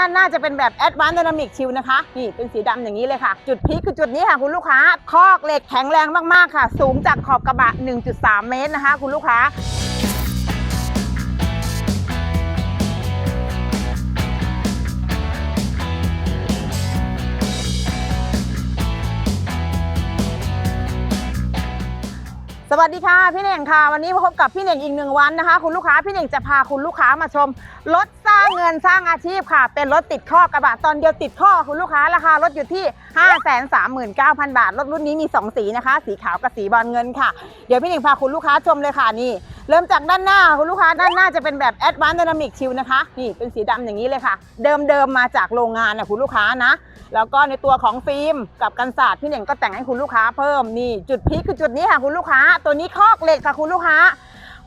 ด้านหน้าจะเป็นแบบ Advanced Dynamic Chill นะคะ นี่เป็นสีดำอย่างนี้เลยค่ะ จุดพีคคือจุดนี้ค่ะคุณลูกค้า คอกเหล็กแข็งแรงมากๆค่ะ สูงจากขอบกระบะ 1.3 เมตรนะคะ คุณลูกค้า สวัสดีค่ะพี่เน่งค่ะ วันนี้มาพบกับพี่เน่งอีกหนึ่งวันนะคะ คุณลูกค้าพี่เน่งจะพาคุณลูกค้ามาชมรถสร้างเงินสร้างอาชีพค่ะ เป็นรถติดข้อกระบะตอนเดียวติดข้อคุณลูกค้าราคารถอยู่ที่ 5 3 9 0 0 0 บาทรถรุ่นนี้มี 2 สีนะคะ สีขาวกับสีบอลเงินค่ะ เดี๋ยวพี่เน่งพาคุณลูกค้าชมเลยค่ะนี่ เริ่มจากด้านหน้าคุณลูกค้าด้านหน้าจะเป็นแบบ Advanced Dynamic Chill นะคะนี่เป็นสีดำอย่างนี้เลยค่ะ เดิมๆมาจากโรงงานนะคุณลูกค้านะ แล้วก็ในตัวของฟิล์มกับกันศาสตร์พี่เน่งก็แต่งให้คุณลูกค้าเพิ่มนี่จุดพีคคือจุดนี้ค่ะคุณลูกค้า ตัวนี้คอกเหล็กค่ะคุณลูกค้า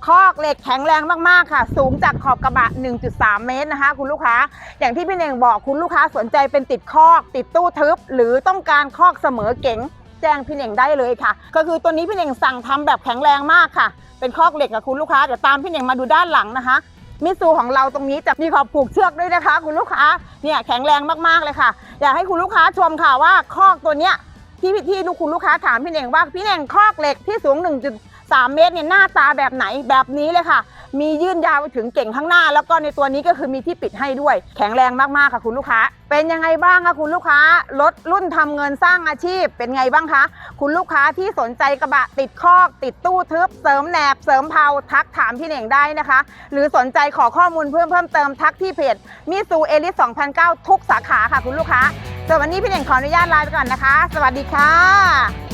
คอกเหล็กแข็งแรงมากๆค่ะ สูงจากขอบกระบะ 1.3 เมตรนะคะ คุณลูกค้า อย่างที่พี่เน่งบอกคุณลูกค้าสนใจเป็นติดคอกติดตู้ทึบ หรือต้องการคอกเสมอเก๋งแจ้งพี่เน่งได้เลยค่ะ ก็คือตัวนี้พี่เน่งสั่งทำแบบแข็งแรงมากค่ะ เป็นคอกเหล็กค่ะคุณลูกค้าเดี๋ยวตามพี่เน่งมาดูด้านหลังนะคะ มิสซูของเราตรงนี้จะมีขอบผูกเชือกด้วยนะคะ คุณลูกค้าเนี่ยแข็งแรงมากๆเลยค่ะ อยากให้คุณลูกค้าชมค่ะว่าคอกตัวเนี้ยที่ที่ลูกคุณลูกค้าถามพี่เน่งว่าพี่เน่งคอกเหล็กที่สูง 3 เมตรเนี่ยหน้าตาแบบไหนแบบนี้เลยค่ะ มียื่นยาวไปถึงเก่งข้างหน้า แล้วก็ในตัวนี้ก็คือมีที่ปิดให้ด้วย แข็งแรงมากๆค่ะคุณลูกค้า เป็นยังไงบ้างคะคุณลูกค้ารถรุ่นทำเงินสร้างอาชีพ เป็นไงบ้างคะ คุณลูกค้าที่สนใจกระบะติดคอก ติดตู้ทึบ เสริมแหนบ เสริมเพาทักถามพี่เหน่งได้นะคะ หรือสนใจขอข้อมูลเพิ่มเพิ่มเติมทักที่เพจมิซูเอลิส2009 ทุกสาขาค่ะคุณลูกค้าส่วนวันนี้พี่เน่งขออนุญาตลาไปก่อนนะคะ สวัสดีค่ะ